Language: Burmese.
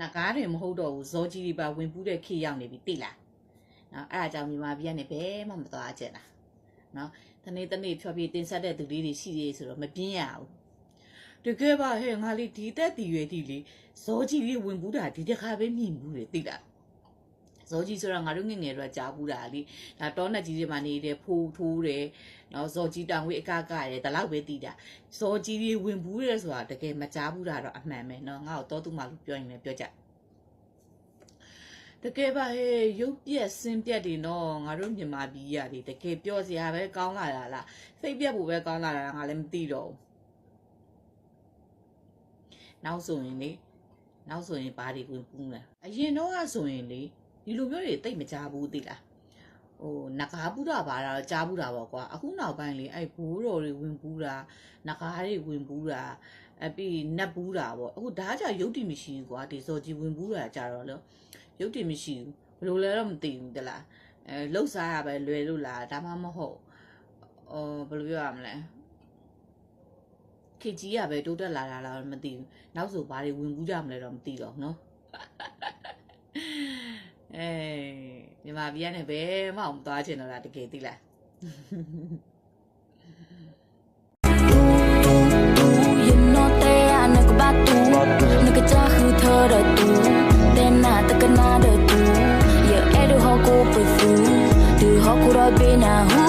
နဂါးတွေမဟုတ်တော့ဘူးဇောကြီးတွေပါဝင်ပူးတဲ့ခေတ်ရောက်နေပြီသိလားနော်အဲ့ဒါကြောင့်မြန်မာပြည်ကနေဘယ်မှမသွားကြတာနော်တနေ့တနေ့ဖြောပြတင်ဆက်တဲ့သူလေးတွေရှိသေးဆိုတော့မပြင်းရဘူးတကယ်ပါဟဲ့ငါလေးဒီတက်တီရွယ်တီလေးဇောကြီးလေးဝင်ပူးတာဒီတစ်ခါပဲမြင်ဘူးလေသိလား ဇောကြီးဆိုတာငါတို့ငငယ်တော့ကြားဘူးတာလေဒါတောနက်ကြီးတွေမှာနေတယ်ဖိုးထိုးတယ်နော်ဇောကြီးတောင်ဝေးအကကရတယ်ဒါလောက်ပဲတည်တာဇောကြီးတွေဝင်ဘူးတယ်ဆိုတာတကယ်မကြားဘူးတာတော့အမှန်ပဲနော်ငါ့ကိုတောသူမလို့ပြောရင်လည်းပြောကြတကယ်ပါဟဲ့ရုပ်ပြက်စင်ပြက်တွေနော်ငါတို့မြန်မာပြည်ရတွေတကယ်ပြောစရာပဲကောင်းလာတာလားစိတ်ပြက်ဖို့ပဲကောင်းလာတာငါလည်းမသိတော့ဘူးနောက်ဆိုရင်လေနောက်ဆိုရင်ဘာတွေဝင်ပူးလဲအရင်တော့ကဆိုရင်လေ ဒီလိုမျိုးတွေတိတ်မကြားဘူးသိလားဟိုနဂါပူတာပါတာတော့ကြားဘူးတာပေါ့ကွာအခုနောက်ပိုင်းလေအဲ့ဘိုးတော်တွေဝင်ပူးတာနဂါတွေဝင်ပူးတာအပြီးနတ်ပူးတာပေါ့အခုဒါကြရုပ်တည်မရှိဘူးကွာဒီစော်ကြီးဝင်ပူးတာကြတော့လို့ရုပ်တည်မရှိဘူးဘယ်လိုလဲတော့မသိဘူးတလားအဲလှုပ်ရှားရပဲလွယ်လို့လားဒါမှမဟုတ်အော်ဘယ်လိုပြောရမလဲခေတ်ကြီးကပဲတိုးတက်လာတာလားမသိဘူးနောက်ဆိုဘာတွေဝင်ပူးကြမလဲတော့မသိတော့နော် အေးမြန်မာပြည်ကနေဘယ်မှမသွားချင်တော့တာတကယ်သိလား那。